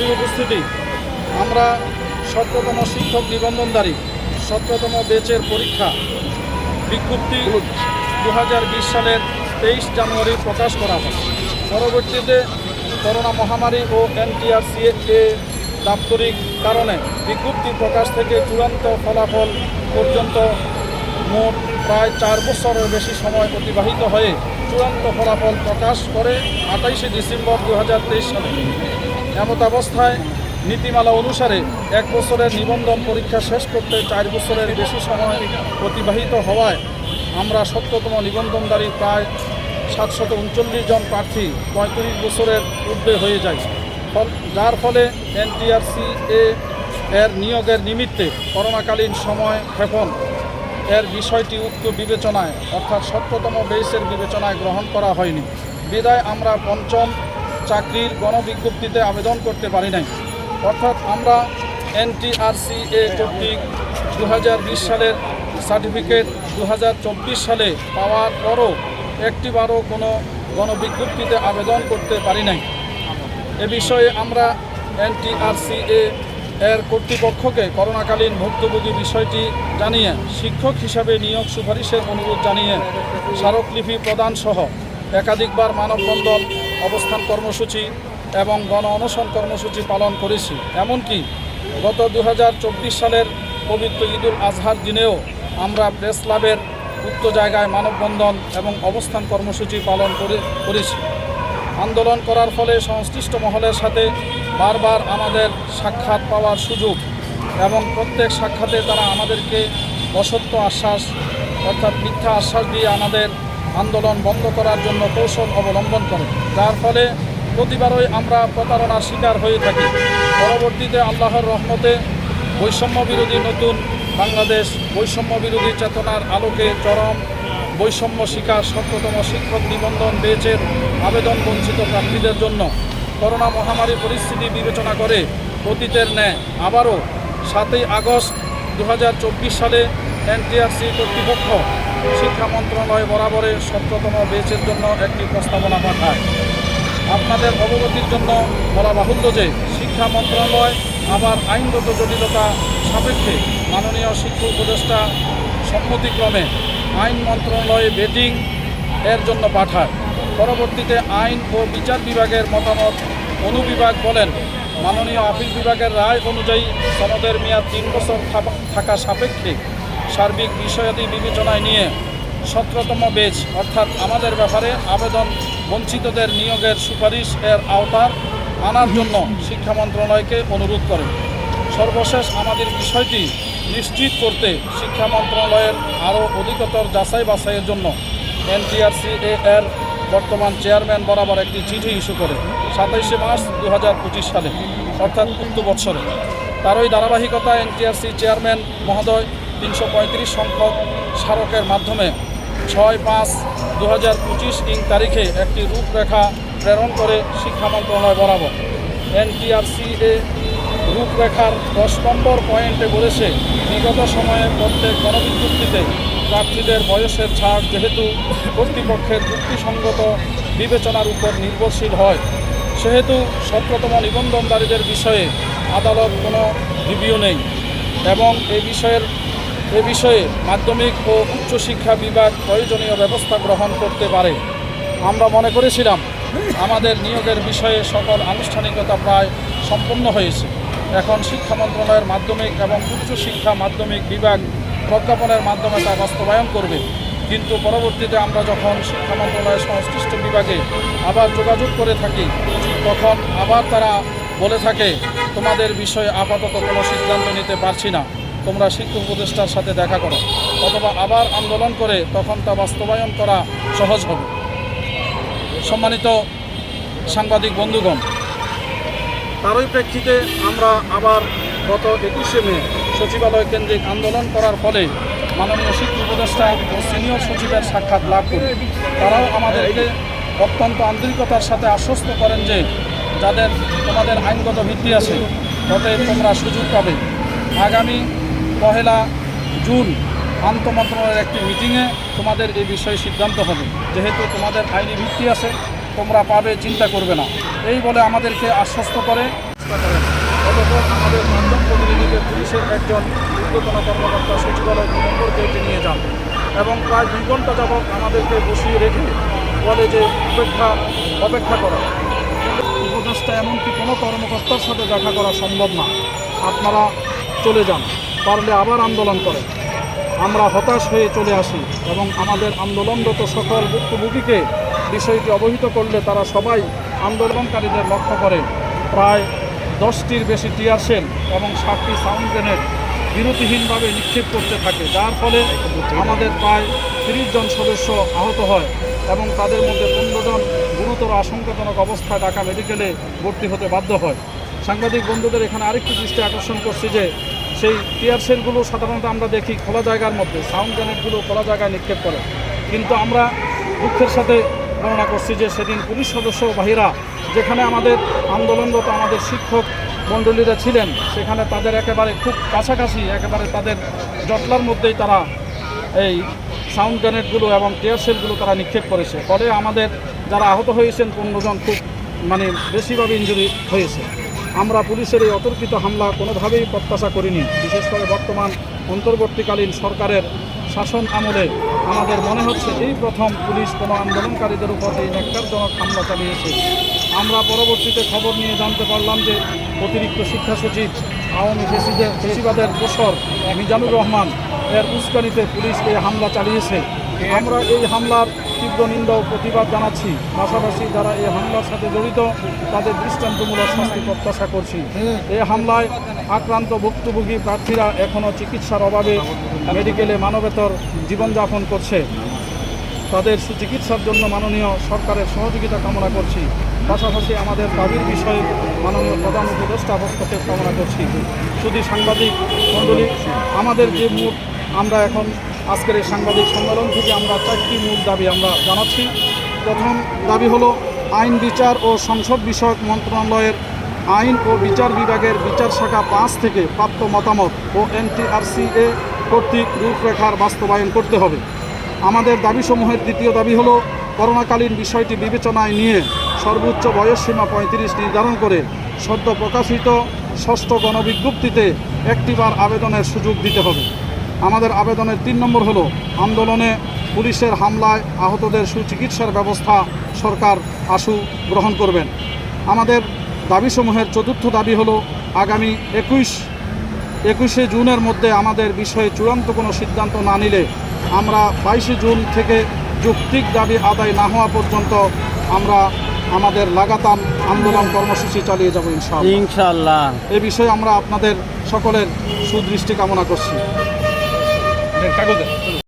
সুপ্রিয় উপস্থিতি? আমরা সতেরোতম শিক্ষক নিবন্ধনধারী, সতেরোতম বেচের পরীক্ষা বিজ্ঞপ্তি দু হাজার বিশ সালের তেইশ জানুয়ারি প্রকাশ করা হয় পরবর্তীতে করোনা মহামারী ও এনটিআরসি এ দাপ্তরিক কারণে বিজ্ঞপ্তি প্রকাশ থেকে চূড়ান্ত ফলাফল পর্যন্ত মোট প্রায় চার বছরের বেশি সময় অতিবাহিত হয়ে চূড়ান্ত ফলাফল প্রকাশ করে আঠাইশে ডিসেম্বর দু হাজার তেইশ সালে। এমত অবস্থায় নীতিমালা অনুসারে এক বছরের নিবন্ধন পরীক্ষা শেষ করতে চার বছরের বেশি সময় অতিবাহিত হওয়ায় আমরা সত্যতম নিবন্ধনধারী প্রায় সাতশত উনচল্লিশ জন প্রার্থী পঁয়ত্রিশ বছরের ঊর্ধ্বে হয়ে যায়। যার ফলে এনটিআরসি এ এর নিয়োগের নিমিত্তে করোনাকালীন সময় ক্ষেপণ এর বিষয়টি উক্ত বিবেচনায় অর্থাৎ সত্যতম বেসের বিবেচনায় গ্রহণ করা হয়নি। বিদায়, আমরা পঞ্চম চাকরির গণবিজ্ঞপ্তিতে আবেদন করতে পারি নাই। অর্থাৎ আমরা এনটিআরসি এ কর্তৃক দু সালের সার্টিফিকেট দু হাজার চব্বিশ সালে পাওয়ার পরও একটিবারও কোনো গণবিজ্ঞপ্তিতে আবেদন করতে পারি নাই। এ বিষয়ে আমরা এনটিআরসিএ এর কর্তৃপক্ষকে করোনাকালীন ভুক্তভোগী বিষয়টি জানিয়ে শিক্ষক হিসাবে নিয়োগ সুপারিশের অনুরোধ জানিয়ে স্মারকলিপি প্রদান সহ একাধিকবার মানববন্ধন অবস্থান কর্মসূচি এবং গণ অনশন কর্মসূচি পালন করেছি। এমনকি গত দুহাজার চব্বিশ সালের পবিত্র ঈদুল আজহার দিনেও আমরা প্রেস ক্লাবের উক্ত জায়গায় মানববন্ধন এবং অবস্থান কর্মসূচি পালন করে, করেছি। আন্দোলন করার ফলে সংশ্লিষ্ট মহলের সাথে বারবার আমাদের সাক্ষাৎ পাওয়ার সুযোগ এবং প্রত্যেক সাক্ষাতে তারা আমাদেরকে অসত্য আশ্বাস অর্থাৎ মিথ্যা আশ্বাস দিয়ে আমাদের আন্দোলন বন্ধ করার জন্য কৌশল অবলম্বন করে। যার ফলে প্রতিবারই আমরা প্রতারণার শিকার হয়ে থাকি। পরবর্তীতে আল্লাহর রহমতে বৈষম্য বিরোধী নতুন বাংলাদেশ, বৈষম্য বিরোধী চেতনার আলোকে চরম বৈষম্য শিকার সত্যতম শিক্ষক নিবন্ধন বেচের আবেদন বঞ্চিত প্রার্থীদের জন্য। করোনা মহামারী পরিস্থিতি বিবেচনা করে অতীতের ন্যায় আবারও সাতই আগস্ট দু হাজার চব্বিশ সালে এনটিআরসি কর্তৃপক্ষ শিক্ষা মন্ত্রণালয় বরাবরে সত্যতম বেচের জন্য একটি প্রস্তাবনা পাঠায়। আপনাদের অবগতির জন্য বলা বাহুল্য যে, শিক্ষা মন্ত্রণালয় আবার আইনগত জটিলতা সাপেক্ষে মাননীয় শিক্ষা উপদেষ্টা সম্মতিক্রমে আইন মন্ত্রণালয়ে বেটিং এর জন্য পাঠায়। পরবর্তীতে আইন ও বিচার বিভাগের মতামত অনুবিভাগ বলেন, মাননীয় আপিল বিভাগের রায় অনুযায়ী সনদের মেয়াদ তিন বছর থাকা সাপেক্ষে সার্বিক বিষয়াদি বিবেচনায় নিয়ে সতেরোতম বেচ, অর্থাৎ আমাদের ব্যাপারে আবেদন বঞ্চিতদের নিয়োগের সুপারিশ এর আওতার আনার জন্য শিক্ষা মন্ত্রণালয়কে অনুরোধ করে। সর্বশেষ আমাদের বিষয়টি নিশ্চিত করতে শিক্ষা মন্ত্রণালয়ের আরও অধিকতর যাচাই বাছাইয়ের জন্য এনটিআরসি এর বর্তমান চেয়ারম্যান বরাবর একটি চিঠি ইস্যু করে, সাতাইশে মার্চ দু হাজার পঁচিশ সালে, অর্থাৎ উক্ত বৎসরে। তারই ধারাবাহিকতা এনটিআরসি চেয়ারম্যান মহোদয় তিনশো পঁয়ত্রিশ সংখ্যক স্মারকের মাধ্যমে ছয় পাঁচ দু হাজার পঁচিশ ইং তারিখে একটি রূপরেখা প্রেরণ করে শিক্ষা মন্ত্রণালয় বরাবর এনটিআরসি এ রূপরেখার দশ নম্বর পয়েন্টে বলেছে, বিগত সময়ে প্রত্যেক গণবিজ্ঞপ্তিতে প্রার্থীদের বয়সের ছাড় যেহেতু কর্তৃপক্ষের যুক্তিসঙ্গত বিবেচনার উপর নির্ভরশীল হয়, সেহেতু সতেরোতম নিবন্ধনকারীদের বিষয়ে আদালত কোনো রিভিউ নেই এবং এই বিষয়ের এ বিষয়ে মাধ্যমিক ও উচ্চশিক্ষা বিভাগ প্রয়োজনীয় ব্যবস্থা গ্রহণ করতে পারে। আমরা মনে করেছিলাম আমাদের নিয়োগের বিষয়ে সকল আনুষ্ঠানিকতা প্রায় সম্পন্ন হয়েছে। এখন শিক্ষা মন্ত্রণালয়ের মাধ্যমিক এবং উচ্চশিক্ষা মাধ্যমিক বিভাগ প্রজ্ঞাপনের মাধ্যমে তা বাস্তবায়ন করবে। কিন্তু পরবর্তীতে আমরা যখন শিক্ষা মন্ত্রণালয়ের সংশ্লিষ্ট বিভাগে আবার যোগাযোগ করে থাকি, তখন আবার তারা বলে থাকে, তোমাদের বিষয়ে আপাতত কোনো সিদ্ধান্ত নিতে পারছি না। তোমরা শিক্ষক উপদেষ্টার সাথে দেখা করো, অথবা আবার আন্দোলন করে তখন তা বাস্তবায়ন করা সহজ হবে। সম্মানিত সাংবাদিক বন্ধুগণ, তারই প্রেক্ষিতে আমরা আবার গত একুশে মে সচিবালয় কেন্দ্রিক আন্দোলন করার ফলে মাননীয় শিক্ষা উপদেষ্টা ও সিনিয়র সচিবের সাক্ষাৎ লাভ করি। তারাও আমাদেরকে অত্যন্ত আন্তরিকতার সাথে আশ্বস্ত করেন যে যাদের তোমাদের আইনগত ভিত্তি আছে তবে তোমরা সুযোগ পাবে। আগামী পহেলা জুন আন্ত মন্ত্রণালয়ের একটি মিটিংয়ে তোমাদের এই বিষয়ে সিদ্ধান্ত হবে। যেহেতু তোমাদের আইনি ভিত্তি আছে, তোমরা পাবে, চিন্তা করবে না। এই বলে আমাদেরকে আশ্বস্ত করে অতঃপর আমাদের মাধ্যম প্রতিনিধিকে পুলিশের একজন ঊর্ধ্বতন কর্মকর্তা সচিবালয় দু নম্বর গেটে নিয়ে যান এবং প্রায় দুই ঘণ্টা যাবৎ আমাদেরকে বসিয়ে রেখে বলে যে অপেক্ষা অপেক্ষা করা। উপদেষ্টা এমনকি কোনো কর্মকর্তার সাথে দেখা করা সম্ভব না। আপনারা চলে যান। পারলে আবার আন্দোলন করে। আমরা হতাশ হয়ে চলে আসি এবং আমাদের আন্দোলনরত সকল ভুক্তভোগীকে বিষয়টি অবহিত করলে তারা সবাই আন্দোলনকারীদের লক্ষ্য করে। প্রায় দশটির বেশি টিয়ার সেল এবং ষাটটি সাউন্ড গ্রেনেড বিরতিহীনভাবে নিক্ষেপ করতে থাকে, যার ফলে আমাদের প্রায় তিরিশ জন সদস্য আহত হয় এবং তাদের মধ্যে পনেরো জন গুরুতর আশঙ্কাজনক অবস্থায় ঢাকা মেডিকেলে ভর্তি হতে বাধ্য হয়। সাংবাদিক বন্ধুদের এখানে আরেকটি দৃষ্টি আকর্ষণ করছি যে সেই টিয়ার সেলগুলো সাধারণত আমরা দেখি খোলা জায়গার মধ্যে সাউন্ড গ্রেনেডগুলো খোলা জায়গায় নিক্ষেপ করে। কিন্তু আমরা দুঃখের সাথে বর্ণনা করছি যে সেদিন পুলিশ সদস্য বাহিরা, যেখানে আমাদের আন্দোলনরত আমাদের শিক্ষক মণ্ডলীরা ছিলেন, সেখানে তাদের একেবারে খুব কাছাকাছি, একেবারে তাদের জটলার মধ্যেই তারা এই সাউন্ড গ্রেনেডগুলো এবং টিয়ার সেলগুলো তারা নিক্ষেপ করেছে। ফলে আমাদের যারা আহত হয়েছেন পনেরো জন খুব মানে বেশিভাবে ইঞ্জুরি হয়েছে। আমরা পুলিশের এই অতর্কিত হামলা কোনোভাবেই প্রত্যাশা করিনি। বিশেষ করে বর্তমান অন্তর্বর্তীকালীন সরকারের শাসন আমলে আমাদের মনে হচ্ছে এই প্রথম পুলিশ কোনো আন্দোলনকারীদের উপর এই নেকটারজনক হামলা চালিয়েছে। আমরা পরবর্তীতে খবর নিয়ে জানতে পারলাম যে অতিরিক্ত শিক্ষা সচিব, আওয়ামী ফেসিবাদের প্রসর মিজানুর রহমান এর উস্কানিতে পুলিশ এই হামলা চালিয়েছে। আমরা এই হামলার তীব্র নিন্দা ও প্রতিবাদ জানাচ্ছি। পাশাপাশি যারা এই হামলার সাথে জড়িত, তাদের দৃষ্টান্তমূলক শাস্তি প্রত্যাশা করছি। এই হামলায় আক্রান্ত ভুক্তভোগী প্রার্থীরা এখনও চিকিৎসার অভাবে মেডিকেলে মানবেতর জীবনযাপন করছে। তাদের সুচিকিৎসার জন্য মাননীয় সরকারের সহযোগিতা কামনা করছি। পাশাপাশি আমাদের দাবির বিষয়ে মাননীয় প্রধান উপদেষ্টা হস্তক্ষেপ কামনা করছি। শুধু সাংবাদিক মণ্ডলী, আমাদের যে মূল আমরা এখন আজকের এই সাংবাদিক সম্মেলন থেকে আমরা চারটি মূল দাবি আমরা জানাচ্ছি। প্রথম দাবি হলো, আইন বিচার ও সংসদ বিষয়ক মন্ত্রণালয়ের আইন ও বিচার বিভাগের বিচার শাখা পাঁচ থেকে প্রাপ্ত মতামত ও এনটিআরসিএ কর্তৃক রূপরেখার বাস্তবায়ন করতে হবে। আমাদের দাবিসমূহের দ্বিতীয় দাবি হলো, করোনাকালীন বিষয়টি বিবেচনায় নিয়ে সর্বোচ্চ বয়সসীমা পঁয়ত্রিশ নির্ধারণ করে সদ্য প্রকাশিত ষষ্ঠ গণবিজ্ঞপ্তিতে একটিবার আবেদনের সুযোগ দিতে হবে। আমাদের আবেদনের তিন নম্বর হলো আন্দোলনে পুলিশের হামলায় আহতদের সুচিকিৎসার ব্যবস্থা সরকার আশু গ্রহণ করবেন। আমাদের দাবিসমূহের চতুর্থ দাবি হলো আগামী একুশ একুশে জুনের মধ্যে আমাদের বিষয়ে চূড়ান্ত কোনো সিদ্ধান্ত না নিলে আমরা বাইশে জুন থেকে যৌক্তিক দাবি আদায় না হওয়া পর্যন্ত আমরা আমাদের লাগাতার আন্দোলন কর্মসূচি চালিয়ে যাব ইনশাআল্লাহ। ইনশাল্লাহ এ বিষয়ে আমরা আপনাদের সকলের সুদৃষ্টি কামনা করছি। কাগজে।